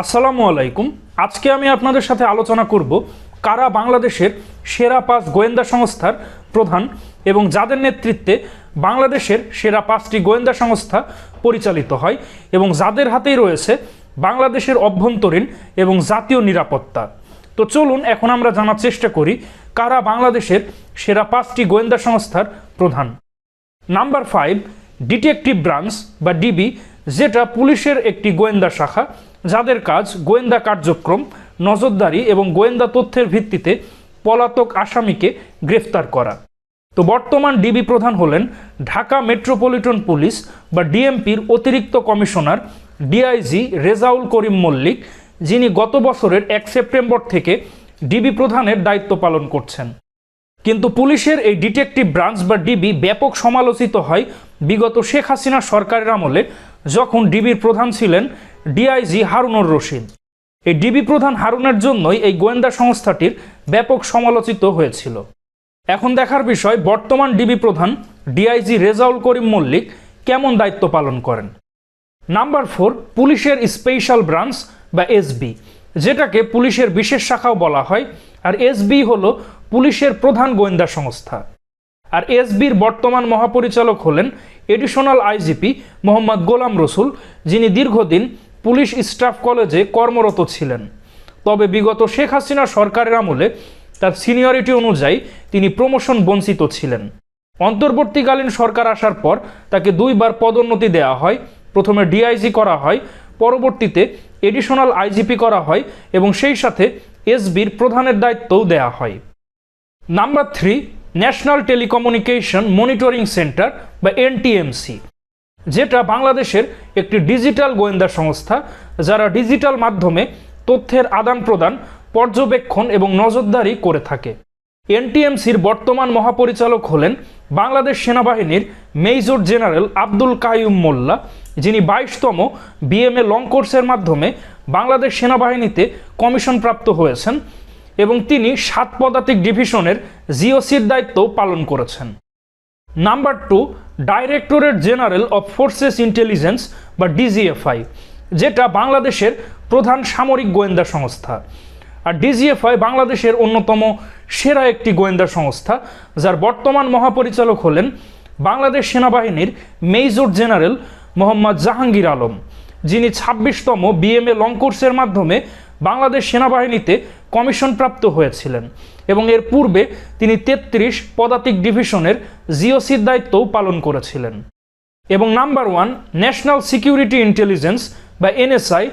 আসসালামু আলাইকুম। আজকে আমি আপনাদের সাথে আলোচনা করব কারা বাংলাদেশের সেরা পাঁচ গোয়েন্দা সংস্থার প্রধান এবং যাদের নেতৃত্বে বাংলাদেশের সেরা পাঁচটি গোয়েন্দা সংস্থা পরিচালিত হয় এবং যাদের হাতেই রয়েছে বাংলাদেশের অভ্যন্তরীণ এবং জাতীয় নিরাপত্তা। তো চলুন এখন আমরা জানার চেষ্টা করি কারা বাংলাদেশের সেরা পাঁচটি গোয়েন্দা সংস্থার প্রধান। নাম্বার ফাইভ, ডিটেকটিভ ব্রাঞ্চ বা ডিবি, যেটা পুলিশের একটি গোয়েন্দা শাখা যাদের কাজ গোয়েন্দা কার্যক্রম, নজরদারি এবং গোয়েন্দা তথ্যের ভিত্তিতে পলাতক আসামিকে গ্রেফতার করা। তো বর্তমান ডিবি প্রধান হলেন ঢাকা মেট্রোপলিটন পুলিশ বা ডিএমপির অতিরিক্ত কমিশনার ডিআইজি রেজাউল করিম মল্লিক, যিনি গত বছরের এক সেপ্টেম্বর থেকে ডিবি প্রধানের দায়িত্ব পালন করছেন। কিন্তু পুলিশের এই ডিটেকটিভ ব্রাঞ্চ বা ডিবি ব্যাপক সমালোচিত হয় বিগত শেখ হাসিনা সরকারের আমলে, যখন ডিবির প্রধান ছিলেন ডিআইজি হারুনুর রশিদ। এই ডিবি প্রধান হারুনের জন্যই এই গোয়েন্দা সংস্থাটির ব্যাপক সমালোচিত হয়েছিল। এখন দেখার বিষয়, বর্তমান ডিবি প্রধান ডিআইজি রেজাউল করিম মল্লিক কেমন দায়িত্ব পালন করেন? নাম্বার ফোর, পুলিশের স্পেশাল ব্রাঞ্চ বা এসবি যেটাকে পুলিশের বিশেষ শাখাও বলা হয়, আর এসবি হল পুলিশের প্রধান গোয়েন্দা সংস্থা। আর এসবির বর্তমান মহাপরিচালক হলেন এডিশনাল আইজিপি মোহাম্মদ গোলাম রসুল, যিনি দীর্ঘদিন পুলিশ স্টাফ কলেজে কর্মরত ছিলেন। তবে বিগত শেখ হাসিনা সরকারের আমলে তার সিনিয়রিটি অনুযায়ী তিনি প্রমোশন বঞ্চিত ছিলেন। অন্তর্বর্তীকালীন সরকার আসার পর তাকে দুইবার পদোন্নতি দেওয়া হয়। প্রথমে ডিআইজি করা হয়, পরবর্তীতে এডিশনাল আইজিপি করা হয় এবং সেই সাথে এসবির প্রধানের দায়িত্বও দেওয়া হয়। Number three, national telecommunication monitoring centre বা এনটিএমসি যেটা বাংলাদেশের একটি ডিজিটাল গোয়েন্দা সংস্থা, যারা ডিজিটাল মাধ্যমে তথ্যের আদান প্রদান, পর্যবেক্ষণ এবং নজরদারি করে থাকে। এনটিএমসির বর্তমান মহাপরিচালক হলেন বাংলাদেশ সেনাবাহিনীর মেজর জেনারেল আব্দুল কাইয়ুম মোল্লা, যিনি বাইশতম বিএমএ লং কোর্সের মাধ্যমে বাংলাদেশ সেনাবাহিনীতে কমিশন প্রাপ্ত হয়েছেন এবং তিনি সাত পদাতিক ডিভিশনের জিওসির দায়িত্ব পালন করেছেন। Number two directorate general of forces intelligence বা ডিজিএফআই যেটা বাংলাদেশের প্রধান সামরিক গোয়েন্দা সংস্থা। আর ডিজিএফআই বাংলাদেশের অন্যতম সেরা একটি গোয়েন্দা সংস্থা, যার বর্তমান মহাপরিচালক হলেন বাংলাদেশ সেনাবাহিনীর মেজর জেনারেল মোহাম্মদ জাহাঙ্গীর আলম, যিনি ছাব্বিশতম বিএমএ লং কোর্সের মাধ্যমে বাংলাদেশ সেনাবাহিনীতে কমিশন প্রাপ্ত হয়েছিলেন। এবং এর পূর্বে তিনি তেত্রিশ পদাতিক ডিভিশনের জিওসির দায়িত্বও পালন করেছিলেন। এবং number one, national security intelligence বা এনএসআই,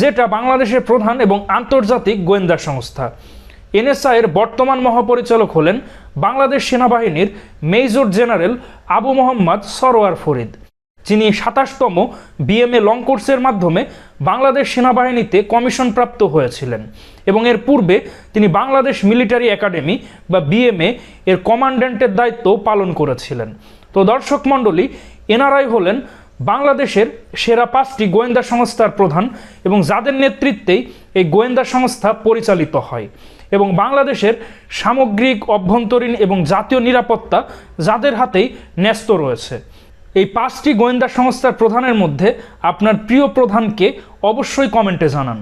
যেটা বাংলাদেশের প্রধান এবং আন্তর্জাতিক গোয়েন্দা সংস্থা। এনএসআই এর বর্তমান মহাপরিচালক হলেন বাংলাদেশ সেনাবাহিনীর মেজর জেনারেল আবু মোহাম্মদ সরোয়ার ফরিদ। যিনি সাতাশতম বিএমএ লং কোর্সের মাধ্যমে বাংলাদেশ সেনাবাহিনীতে কমিশনপ্রাপ্ত হয়েছিলেন এবং এর পূর্বে তিনি বাংলাদেশ মিলিটারি একাডেমি বা বিএমএ এর কমান্ড্যান্টের দায়িত্ব পালন করেছিলেন। তো দর্শক মণ্ডলী এনারাই হলেন বাংলাদেশের সেরা পাঁচটি গোয়েন্দা সংস্থার প্রধান এবং যাদের নেতৃত্বেই এই গোয়েন্দা সংস্থা পরিচালিত হয় এবং বাংলাদেশের সামগ্রিক অভ্যন্তরীণ এবং জাতীয় নিরাপত্তা যাদের হাতেই ন্যস্ত রয়েছে। এই পাঁচটি গোয়েন্দা সংস্থার প্রধানের মধ্যে আপনার প্রিয় প্রধানকে অবশ্যই কমেন্টে জানান।